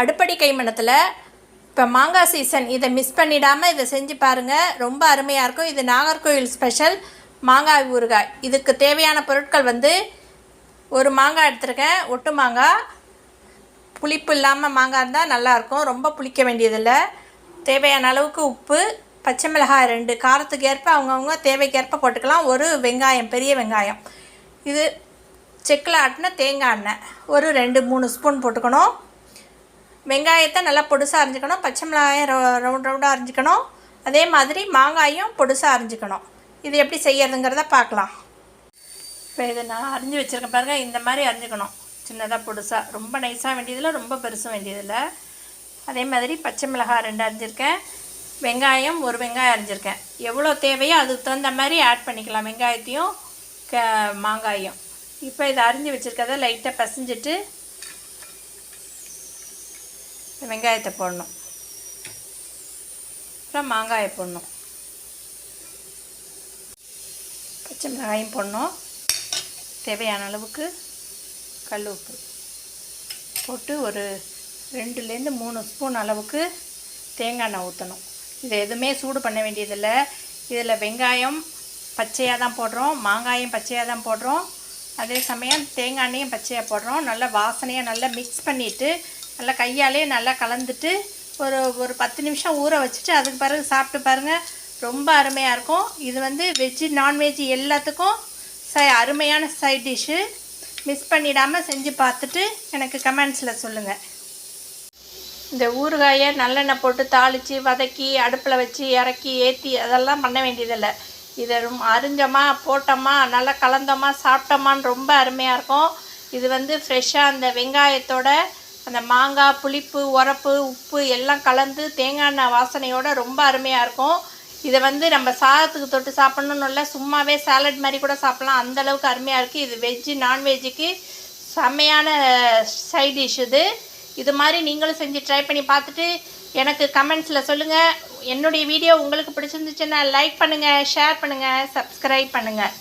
அடுப்படி கைமணத்தில் இப்போ மாங்காய் சீசன் இதை மிஸ் பண்ணிடாமல் இதை செஞ்சு பாருங்கள் ரொம்ப அருமையாக இருக்கும். இது நாகர்கோவில் ஸ்பெஷல் மாங்காய் ஊறுகாய். இதுக்கு தேவையான பொருட்கள் வந்து ஒரு மாங்காய் எடுத்திருக்கேன். ஒட்டு மாங்காய். புளிப்பு இல்லாமல் மாங்காய் இருந்தால் நல்லாயிருக்கும் ரொம்ப புளிக்க வேண்டியதில்லை. தேவையான அளவுக்கு உப்பு பச்சை மிளகாய் ரெண்டு. காரத்துக்கு ஏற்ப அவங்கவுங்க தேவைக்கேற்ப போட்டுக்கலாம். ஒரு வெங்காயம் பெரிய வெங்காயம். இது செக்கில் ஆட்டின தேங்காய் எண்ணெய். ஒரு ரெண்டு மூணு ஸ்பூன் போட்டுக்கணும். வெங்காயத்தை நல்லா பொடுசாக அரிஞ்சிக்கணும் பச்சை மிளகாயம் ரவுண்ட் ரவுண்டாக அரிஞ்சிக்கணும். அதே மாதிரி மாங்காயும் பொடுசாக அரிஞ்சிக்கணும். இது எப்படி செய்யறதுங்கிறத பார்க்கலாம். இப்போ இதை நான் அரிஞ்சு வச்சுருக்கேன் பாருங்கள் இந்த மாதிரி அரிஞ்சிக்கணும். சின்னதாக பொடுசாக ரொம்ப நைஸாக வேண்டியதில்லை ரொம்ப பெருசும் வேண்டியதில்லை. அதே மாதிரி பச்சை மிளகாய் ரெண்டு அரிஞ்சிருக்கேன். வெங்காயம் ஒரு வெங்காயம் அரிஞ்சிருக்கேன். எவ்வளோ தேவையோ அதுக்கு தகுந்த மாதிரி ஆட் பண்ணிக்கலாம். வெங்காயத்தையும் க மாங்காயும். இப்போ இதை அரிஞ்சு வச்சுருக்கத லைட்டாக பசைஞ்சிட்டு வெங்காயத்தை போடணும். அப்புறம் மாங்காயை போடணும். பச்சை மிளகாயும் போடணும். தேவையான அளவுக்கு கல் உப்பு போட்டு ஒரு ரெண்டுலேருந்து மூணு ஸ்பூன் அளவுக்கு தேங்காய் எண்ணெய் ஊற்றணும் இது எதுவுமே சூடு பண்ண வேண்டியதில்லை. இதில் வெங்காயம் பச்சையாக தான் போடுறோம். மாங்காயும் பச்சையாக தான் போடுறோம். அதே சமயம் தேங்காய் எண்ணெயும் பச்சையாக போடுறோம். நல்லா வாசனையாக நல்லா மிக்ஸ் பண்ணிவிட்டு நல்லா கையாலே நல்லா கலந்துட்டு ஒரு ஒரு பத்து நிமிஷம் ஊற வச்சுட்டு அதுக்கு பிறகு சாப்பிட்டு பாருங்கள் ரொம்ப அருமையாக இருக்கும். இது வந்து வெஜ்ஜு நான்வெஜ்ஜு எல்லாத்துக்கும் ச அருமையான சைட் டிஷ்ஷு மிஸ் பண்ணிடாமல் செஞ்சு பார்த்துட்டு எனக்கு கமெண்ட்ஸில் சொல்லுங்கள் இந்த ஊறுகாயை நல்லெண்ணெய் போட்டு தாளித்து வதக்கி அடுப்பில் வச்சு இறக்கி ஏற்றி அதெல்லாம் பண்ண வேண்டியதில்லை. இதை ரொம்ப அரிஞ்சோமா போட்டோமா நல்லா கலந்தோமா சாப்பிட்டோமான்னு ரொம்ப அருமையாக இருக்கும். இது வந்து ஃப்ரெஷ்ஷாக அந்த வெங்காயத்தோட அந்த மாங்காய் புளிப்பு உரப்பு உப்பு எல்லாம் கலந்து தேங்காய் எண்ணெய் வாசனையோடு ரொம்ப அருமையாக இருக்கும். இதை வந்து நம்ம சாதத்துக்கு தொட்டு சாப்பிட்ணுன்னு இல்லை சும்மாவே சாலட் மாதிரி கூட சாப்பிட்லாம். அந்தளவுக்கு அருமையாக இருக்குது இது வெஜ்ஜு நான்வெஜ்ஜுக்கு செம்மையான சைட் டிஷ் இது. இது மாதிரி நீங்களும் செஞ்சு ட்ரை பண்ணி பார்த்துட்டு எனக்கு கமெண்ட்ஸில் சொல்லுங்கள் என்னுடைய வீடியோ உங்களுக்கு பிடிச்சிருந்துச்சுன்னா லைக் பண்ணுங்கள் ஷேர் பண்ணுங்கள் சப்ஸ்கிரைப் பண்ணுங்கள்